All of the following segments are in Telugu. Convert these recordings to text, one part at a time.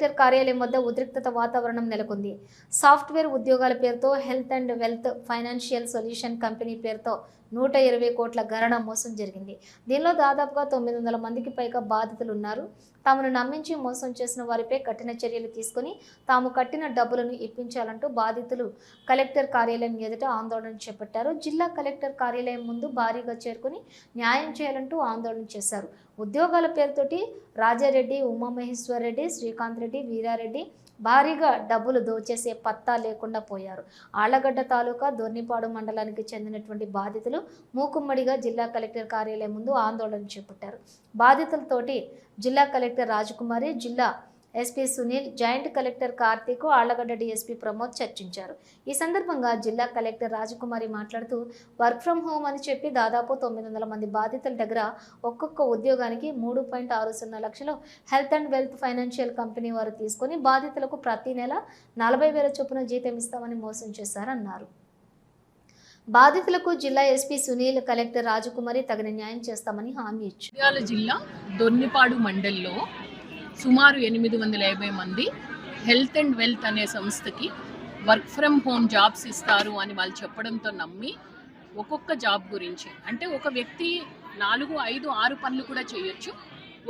కలెక్టర్ కార్యాలయం వద్ద ఉద్రిక్తత వాతావరణం నెలకొంది. సాఫ్ట్వేర్ ఉద్యోగాల పేరుతో health and wealth financial solution company పేరుతో నూట ఇరవై కోట్ల గరణ మోసం జరిగింది. దీనిలో దాదాపుగా తొమ్మిది వందల మందికి పైగా బాధితులు ఉన్నారు తమను నమ్మించి మోసం చేసిన వారిపై కఠిన చర్యలు తీసుకుని తాము కట్టిన డబ్బులను ఇప్పించాలంటూ బాధితులు కలెక్టర్ కార్యాలయం ఎదుట ఆందోళన చేపట్టారు. జిల్లా కలెక్టర్ కార్యాలయం ముందు భారీగా చేరుకుని న్యాయం చేయాలంటూ ఆందోళన చేశారు. ఉద్యోగాల పేరుతోటి రాజారెడ్డి ఉమామహేశ్వర్ రెడ్డి శ్రీకాంత్ రెడ్డి వీరారెడ్డి భారీగా డబ్బులు దోచేసే పత్తా లేకుండా పోయారు. ఆళ్ళగడ్డ తాలూకా దొర్నిపాడు మండలానికి చెందినటువంటి బాధితులు మూకుమ్మడిగా జిల్లా కలెక్టర్ కార్యాలయం ముందు ఆందోళన చేపట్టారు. బాధితులతోటి జిల్లా కలెక్టర్ రాజకుమారి జిల్లా SP Sunil joint collector Karthik Allagadda DSP Pramod చర్చించారు. ఈ సందర్భంగా జిల్లా కలెక్టర్ రాజకుమారి మాట్లాడుతూ వర్క్ ఫ్రం హోమ్ అని చెప్పి దాదాపు తొమ్మిది వందల మంది బాధితుల దగ్గర ఒక్కొక్క ఉద్యోగానికి మూడు పాయింట్ ఆరు సున్నా లక్షలు health and wealth financial company వారు తీసుకొని బాధితులకు ప్రతి నెల నలభై వేల చొప్పున జీతం ఇస్తామని మోసం చేశారన్నారు. బాధితులకు జిల్లా ఎస్పీ సునీల్ కలెక్టర్ రాజకుమారి తగిన న్యాయం చేస్తామని హామీ ఇచ్చారు. జిల్లా దొన్నిపాడు మండల్లో సుమారు ఎనిమిది వందల యాభై మంది హెల్త్ అండ్ వెల్త్ అనే సంస్థకి వర్క్ ఫ్రమ్ హోమ్ జాబ్స్ ఇస్తారు అని వాళ్ళు చెప్పడంతో నమ్మి ఒక్కొక్క జాబ్ గురించి. అంటే ఒక వ్యక్తి నాలుగు ఐదు ఆరు పనులు కూడా చేయొచ్చు.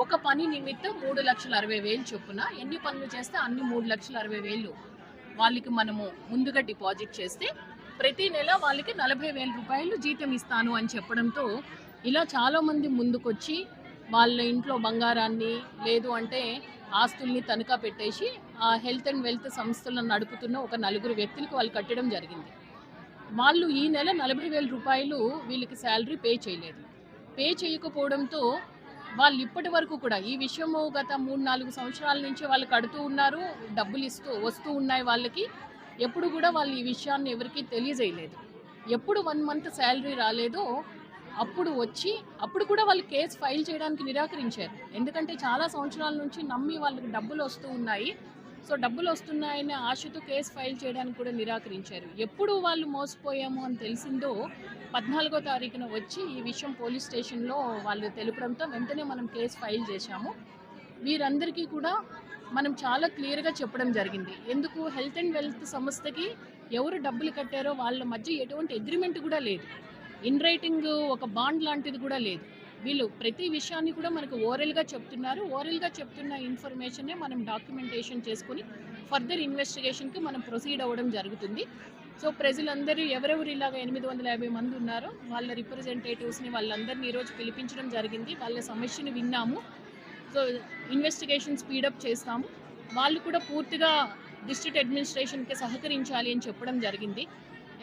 ఒక పని నిమిత్తం మూడు లక్షల అరవై వేలు చొప్పున ఎన్ని పనులు చేస్తే అన్ని మూడు లక్షల అరవై వేలు వాళ్ళకి మనము ముందుగా డిపాజిట్ చేస్తే ప్రతి నెల వాళ్ళకి నలభై వేల రూపాయలు జీతం ఇస్తాను అని చెప్పడంతో ఇలా చాలామంది ముందుకొచ్చి వాళ్ళ ఇంట్లో బంగారాన్ని లేదు అంటే ఆస్తుల్ని తనఖా పెట్టేసి ఆ హెల్త్ అండ్ వెల్త్ సంస్థలను నడుపుతున్న ఒక నలుగురు వ్యక్తులకు వాళ్ళు కట్టడం జరిగింది. వాళ్ళు ఈ నెల నలభై వేల రూపాయలు వీళ్ళకి శాలరీ పే చేయలేదు. పే చేయకపోవడంతో వాళ్ళు ఇప్పటి వరకు కూడా ఈ విషయము గత మూడు నాలుగు సంవత్సరాల నుంచి వాళ్ళు కడుతూ ఉన్నారు డబ్బులు ఇస్తూ వస్తూ ఉన్నాయి వాళ్ళకి. ఎప్పుడు కూడా వాళ్ళు ఈ విషయాన్ని ఎవరికీ తెలియజేయలేదు. ఎప్పుడు వన్ మంత్ శాలరీ రాలేదో అప్పుడు వచ్చి అప్పుడు కూడా వాళ్ళు కేసు ఫైల్ చేయడానికి నిరాకరించారు. ఎందుకంటే చాలా సంవత్సరాల నుంచి నమ్మి వాళ్ళకి డబ్బులు వస్తూ ఉన్నాయి. సో డబ్బులు వస్తున్నాయనే ఆశతో కేసు ఫైల్ చేయడానికి కూడా నిరాకరించారు. ఎప్పుడు వాళ్ళు మోసపోయాము అని తెలిసిందో పద్నాలుగో తారీఖున వచ్చి ఈ విషయం పోలీస్ స్టేషన్లో వాళ్ళు తెలుపడంతో వెంటనే మనం కేసు ఫైల్ చేశాము. వీరందరికీ కూడా మనం చాలా క్లియర్గా చెప్పడం జరిగింది. ఎందుకు? హెల్త్ అండ్ వెల్త్ సంస్థకి ఎవరు డబ్బులు కట్టారో వాళ్ళ మధ్య ఎటువంటి అగ్రిమెంట్ కూడా లేదు. ఇన్ రైటింగ్ ఒక బాండ్ లాంటిది కూడా లేదు. వీళ్ళు ప్రతి విషయాన్ని కూడా మనకు ఓరల్గా చెప్తున్నారు. ఓరల్గా చెప్తున్న ఇన్ఫర్మేషనే మనం డాక్యుమెంటేషన్ చేసుకుని ఫర్దర్ ఇన్వెస్టిగేషన్కి మనం ప్రొసీడ్ అవ్వడం జరుగుతుంది. సో ప్రజలందరూ ఎవరెవరు ఇలాగ ఎనిమిది వందల యాభై మంది ఉన్నారో వాళ్ళ రిప్రజెంటేటివ్స్ని వాళ్ళందరినీ ఈరోజు పిలిపించడం జరిగింది. వాళ్ళ సమస్యను విన్నాము. సో ఇన్వెస్టిగేషన్ స్పీడప్ చేస్తాము. వాళ్ళు కూడా పూర్తిగా డిస్ట్రిక్ట్ అడ్మినిస్ట్రేషన్కి సహకరించాలి అని చెప్పడం జరిగింది.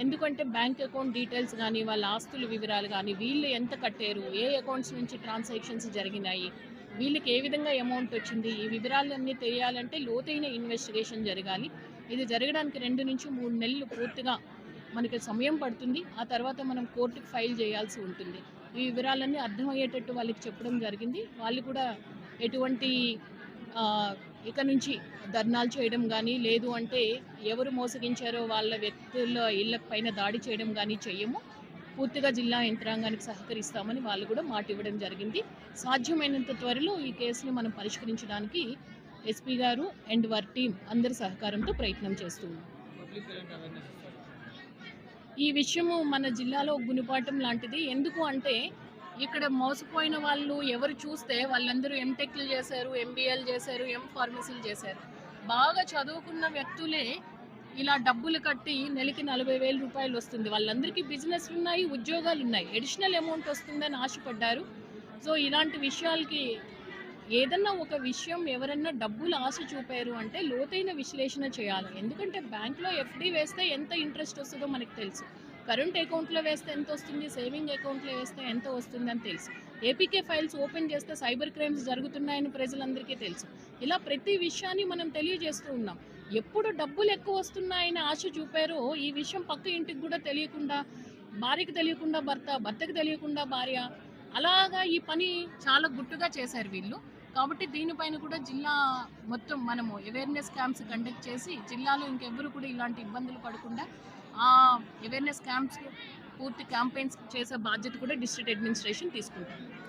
ఎందుకంటే బ్యాంక్ అకౌంట్ డీటెయిల్స్ కానీ వాళ్ళ ఆస్తుల వివరాలు కానీ వీళ్ళు ఎంత కట్టారు ఏ అకౌంట్స్ నుంచి ట్రాన్సాక్షన్స్ జరిగినాయి వీళ్ళకి ఏ విధంగా అమౌంట్ వచ్చింది ఈ వివరాలన్నీ తెలియాలంటే లోతైన ఇన్వెస్టిగేషన్ జరగాలి. ఇది జరగడానికి రెండు నుంచి మూడు నెలలు పూర్తిగా మనకి సమయం పడుతుంది. ఆ తర్వాత మనం కోర్టుకు ఫైల్ చేయాల్సి ఉంటుంది. ఈ వివరాలన్నీ అర్థమయ్యేటట్టు వాళ్ళకి చెప్పడం జరిగింది. వాళ్ళు కూడా ఎటువంటి ఇక నుంచి ధర్నాలు చేయడం కానీ లేదు అంటే ఎవరు మోసగించారో వాళ్ళ వ్యక్తుల ఇళ్ళ పైన దాడి చేయడం కానీ చేయము. పూర్తిగా జిల్లా యంత్రాంగానికి సహకరిస్తామని వాళ్ళు కూడా మాట ఇవ్వడం జరిగింది. సాధ్యమైనంత త్వరలో ఈ కేసుని మనం పరిష్కరించడానికి ఎస్పీ గారు అండ్ వారి టీం అందరి సహకారంతో ప్రయత్నం చేస్తున్నాం. ఈ విషయము మన జిల్లాలో గుణపాఠం లాంటిది. ఎందుకు అంటే ఇక్కడ మోసపోయిన వాళ్ళు ఎవరు చూస్తే వాళ్ళందరూ ఎంటెక్లు చేశారు ఎంబీఎల్ చేశారు ఎం ఫార్మసీలు చేశారు. బాగా చదువుకున్న వ్యక్తులే ఇలా డబ్బులు కట్టి నెలకి నలభై వేల రూపాయలు వస్తుంది. వాళ్ళందరికీ బిజినెస్ ఉన్నాయి ఉద్యోగాలు ఉన్నాయి. అడిషనల్ అమౌంట్ వస్తుందని ఆశపడ్డారు. సో ఇలాంటి విషయాలకి ఏదన్నా ఒక విషయం ఎవరన్నా డబ్బులు ఆశ చూపారు అంటే లోతైన విశ్లేషణ చేయాలి. ఎందుకంటే బ్యాంక్లో ఎఫ్డి వేస్తే ఎంత ఇంట్రెస్ట్ వస్తుందో మనకు తెలుసు. కరెంట్ అకౌంట్లో వేస్తే ఎంత వస్తుంది? సేవింగ్ అకౌంట్లో వేస్తే ఎంత వస్తుంది అని తెలుసు. ఏపీకే ఫైల్స్ ఓపెన్ చేస్తే సైబర్ క్రైమ్స్ జరుగుతున్నాయని ప్రజలందరికీ తెలుసు. ఇలా ప్రతి విషయాన్ని మనం తెలియజేస్తూ ఉన్నాం. ఎప్పుడు డబ్బులు ఎక్కువ వస్తున్నాయని ఆశ చూపారో ఈ విషయం పక్క ఇంటికి కూడా తెలియకుండా భార్యకి తెలియకుండా భర్త భర్తకు తెలియకుండా భార్య అలాగా ఈ పని చాలా గుట్టుగా చేశారు వీళ్ళు. కాబట్టి దీనిపైన కూడా జిల్లా మొత్తం మనము అవేర్నెస్ క్యాంప్స్ కండక్ట్ చేసి జిల్లాలో ఇంకెవ్వరు కూడా ఇలాంటి ఇబ్బందులు పడకుండా ఆ అవేర్నెస్ క్యాంప్స్ పూర్తి క్యాంపెయిన్స్ చేసే బాధ్యత కూడా డిస్ట్రిక్ట్ అడ్మినిస్ట్రేషన్ తీసుకుంటారు